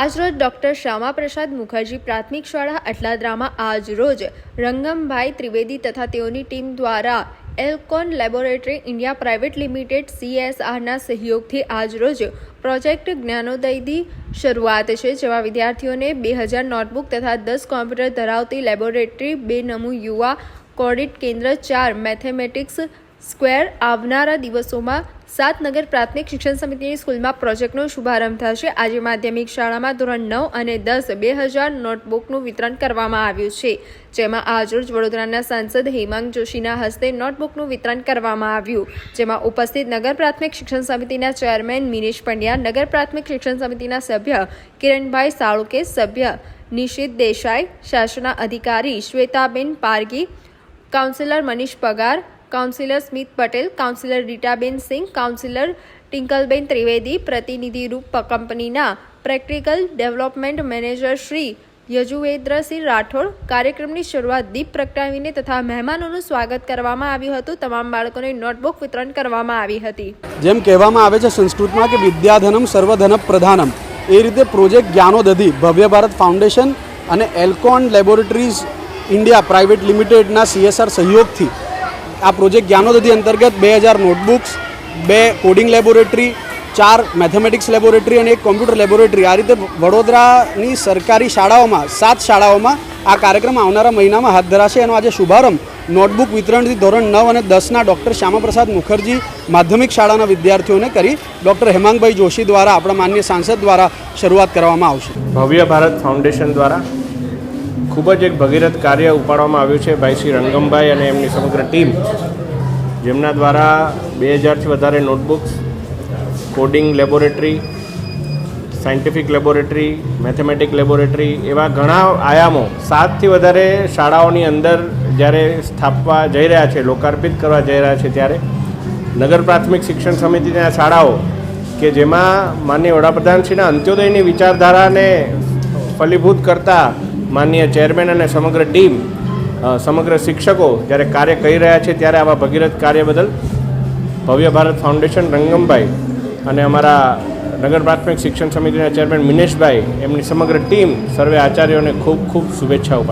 આજરોજ ડોક્ટર શ્યામાપ્રસાદ મુખર્જી પ્રાથમિક શાળા અટલાદરામાં આજરોજ રંગમભાઈ ત્રિવેદી તથા તેઓની ટીમ દ્વારા Alcon laboratory India private limited સીએસઆરના સહયોગથી આજરોજ પ્રોજેક્ટ જ્ઞાનોદયની શરૂઆત છે, જેમાં વિદ્યાર્થીઓને બે હજાર નોટબુક તથા દસ કોમ્પ્યુટર ધરાવતી લેબોરેટરી, બે નમૂ યુવા કોડિટ કેન્દ્ર ચાર મેથેમેટિક્સ સ્ક્વેર આવનારા દિવસોમાં સાત નગર પ્રાથમિક શિક્ષણ સમિતિની સ્કૂલમાં પ્રોજેક્ટનો શુભારંભ થશે. આજે માધ્યમિક શાળામાં ધોરણ નવ અને દસ બે હજાર નોટબુકનું વિતરણ કરવામાં આવ્યું છે, જેમાં આજરોજ વડોદરાના સાંસદ હેમાંગ જોશીના હસ્તે નોટબુકનું વિતરણ કરવામાં આવ્યું. જેમાં ઉપસ્થિત નગર પ્રાથમિક શિક્ષણ સમિતિના ચેરમેન મિનેશ પંડ્યા, નગર પ્રાથમિક શિક્ષણ સમિતિના સભ્ય કિરણભાઈ સાળુકે, સભ્ય નિશિત દેસાઈ, શાસના અધિકારી Shwetaben Pargi councillor Manish Pagar councillor Smit Patel councillor Ritaben Singh councillor Tinkalben Trivedi પ્રતિનિધિરૂપ કંપનીના practical development manager Shri Yajuvendrasinh Rathod કાર્યક્રમની શરૂઆત દીપ પ્રગટાવીને તથા મહેમાનોનું સ્વાગત કરવામાં આવ્યું હતું. તમામ બાળકોને નોટબુક વિતરણ કરવામાં આવી હતી. જેમ કહેવામાં આવે છે સંસ્કૃતમાં કે વિદ્યાધનમ સર્વધન પ્રધાનમ એ રીતે પ્રોજેક્ટ જ્ઞાનોદધિ, ભવ્ય ભારત ફાઉન્ડેશન અને એલ્કોન લેબોરેટરીઝ ઇન્ડિયા પ્રાઇવેટ લિમિટેડના સીએસઆર સહયોગથી આ પ્રોજેક્ટ જ્ઞાનોદધિ અંતર્ગત બે હજાર નોટબુક્સ, બે કોડિંગ લેબોરેટરી, ચાર મેથેમેટિક્સ લેબોરેટરી અને એક કોમ્પ્યુટર લેબોરેટરી. આ રીતે વડોદરાની સરકારી શાળાઓમાં, સાત શાળાઓમાં આ કાર્યક્રમ આવનારા મહિનામાં હાથ ધરાશે. એનો આજે શુભારંભ નોટબુક વિતરણથી ધોરણ નવ અને દસના ડૉક્ટર શ્યામાપ્રસાદ મુખર્જી માધ્યમિક શાળાના વિદ્યાર્થીઓને કરી ડૉક્ટર હેમાંગભાઈ જોશી દ્વારા આપણા માન્ય સાંસદ દ્વારા શરૂઆત કરવામાં આવશે. ભવ્ય ભારત ફાઉન્ડેશન દ્વારા ખૂબ જ એક ભગીરથ કાર્ય ઉપાડવામાં આવ્યું છે ભાઈ શ્રી રંગમભાઈ અને એમની સમગ્ર ટીમ. જેમના દ્વારા બે હજારથી વધારે notebooks, coding laboratory, scientific laboratory, mathematic laboratory એવા ઘણા આયામો સાતથી વધારે શાળાઓની અંદર જ્યારે સ્થાપવા જઈ રહ્યા છે, લોકાર્પિત કરવા જઈ રહ્યા છે ત્યારે નગર પ્રાથમિક શિક્ષણ સમિતિના શાળાઓ કે જેમાં માન્ય વડાપ્રધાનશ્રીના અંત્યોદયની વિચારધારાને ફલીભૂત કરતા માનનીય ચેરમેન અને સમગ્ર ટીમ સમગ્ર શિક્ષકો જ્યારે કાર્ય કરી રહ્યા છે ત્યારે આવા ભગીરથ કાર્ય બદલ ભવ્ય ભારત ફાઉન્ડેશન રંગમભાઈ અને અમારા નગર પ્રાથમિક શિક્ષણ સમિતિના ચેરમેન મિનેશભાઈ, એમની સમગ્ર ટીમ સર્વે આચાર્યોને ખૂબ ખૂબ શુભેચ્છાઓ